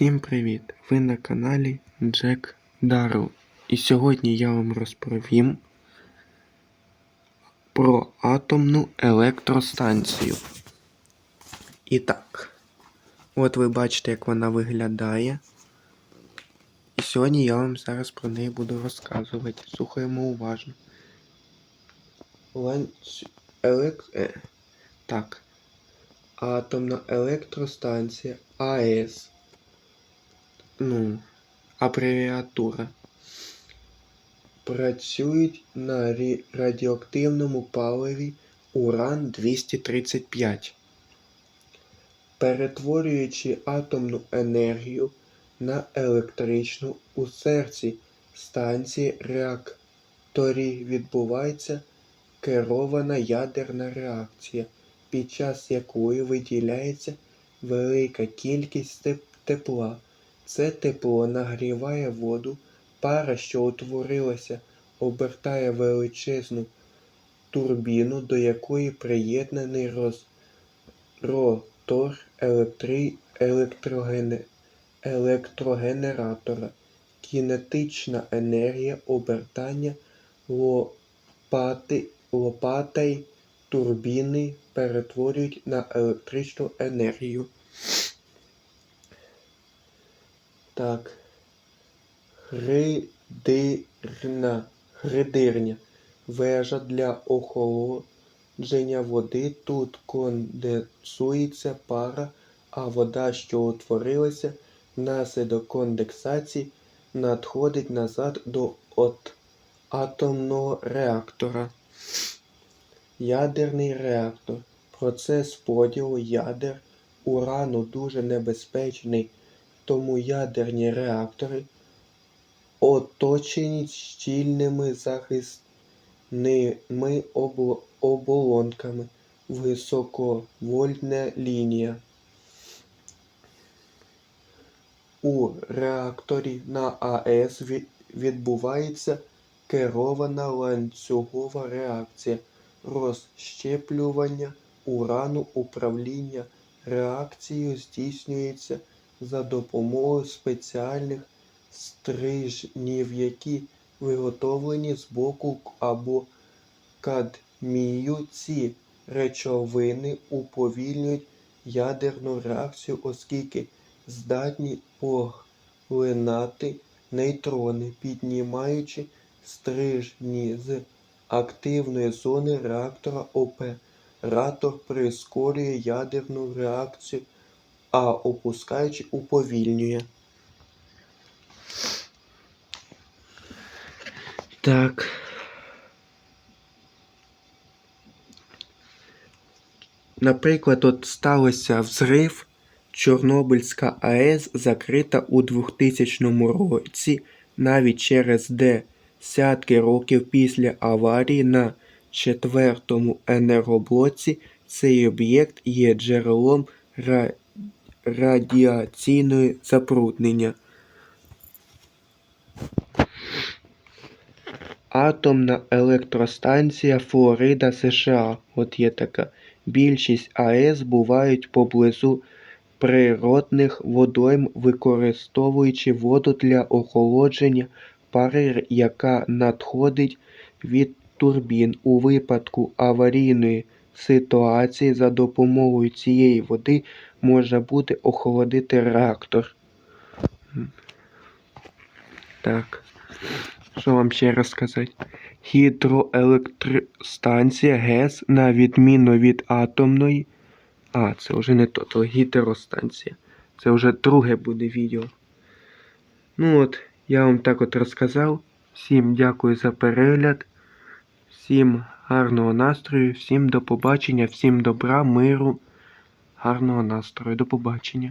Всім привіт! Ви на каналі Джек Дару. І сьогодні я вам розповім про атомну електростанцію. І так, от ви бачите, як вона виглядає. І сьогодні я вам зараз про неї буду розказувати. Слухаємо уважно. Ланц... Елек... е, Так. Атомна електростанція АЕС. Ну, абревіатура. Працюють на радіоактивному паливі Уран-235, перетворюючи атомну енергію на електричну у серці станції реакторі відбувається керована ядерна реакція, під час якої виділяється велика кількість тепла. Це тепло нагріває воду, пара, що утворилася, обертає величезну турбіну, до якої приєднаний роз... ротор електри... електрогене... електрогенератора. Кінетична енергія обертання лопати... лопатей турбіни перетворюють на електричну енергію. Так. Гридирна. Гридирня. Вежа для охолодження води. Тут конденсується пара, а вода, що утворилася внаслідок конденсації, надходить назад до от атомного реактора. Ядерний реактор. Процес поділу ядер урану дуже небезпечний, тому ядерні реактори оточені щільними захисними оболонками. Високовольтна лінія. У реакторі на АЕС відбувається керована ланцюгова реакція розщеплювання урану управління реакцією здійснюється за допомогою спеціальних стрижнів, які виготовлені з боку або кадмію. Ці речовини уповільнюють ядерну реакцію, оскільки здатні поглинати нейтрони, піднімаючи стрижні з активної зони реактора оператор прискорює ядерну реакцію, а опускаючи уповільнює. Так. Наприклад, от стався взрив. Чорнобильська АЕС закрита у 2000 році навіть через десятки років після аварії на четвертому енергоблоці цей об'єкт є джерелом ра... радіаційного забруднення. Атомна електростанція Флорида, США. От є така. Більшість АЕС бувають поблизу природних водойм, використовуючи воду для охолодження пари, яка надходить від турбін. У випадку аварійної ситуації за допомогою цієї води можна буде охолодити реактор. Так. Що вам ще розказати? Гідроелектростанція ГЕС, на відміну від атомної. А, це вже не то, то гідростанція. Це вже друге буде відео. Ну от, я вам так от розказав. Всім дякую за перегляд. Всім гарного настрою, всім до побачення, всім добра, миру, гарного настрою. До побачення.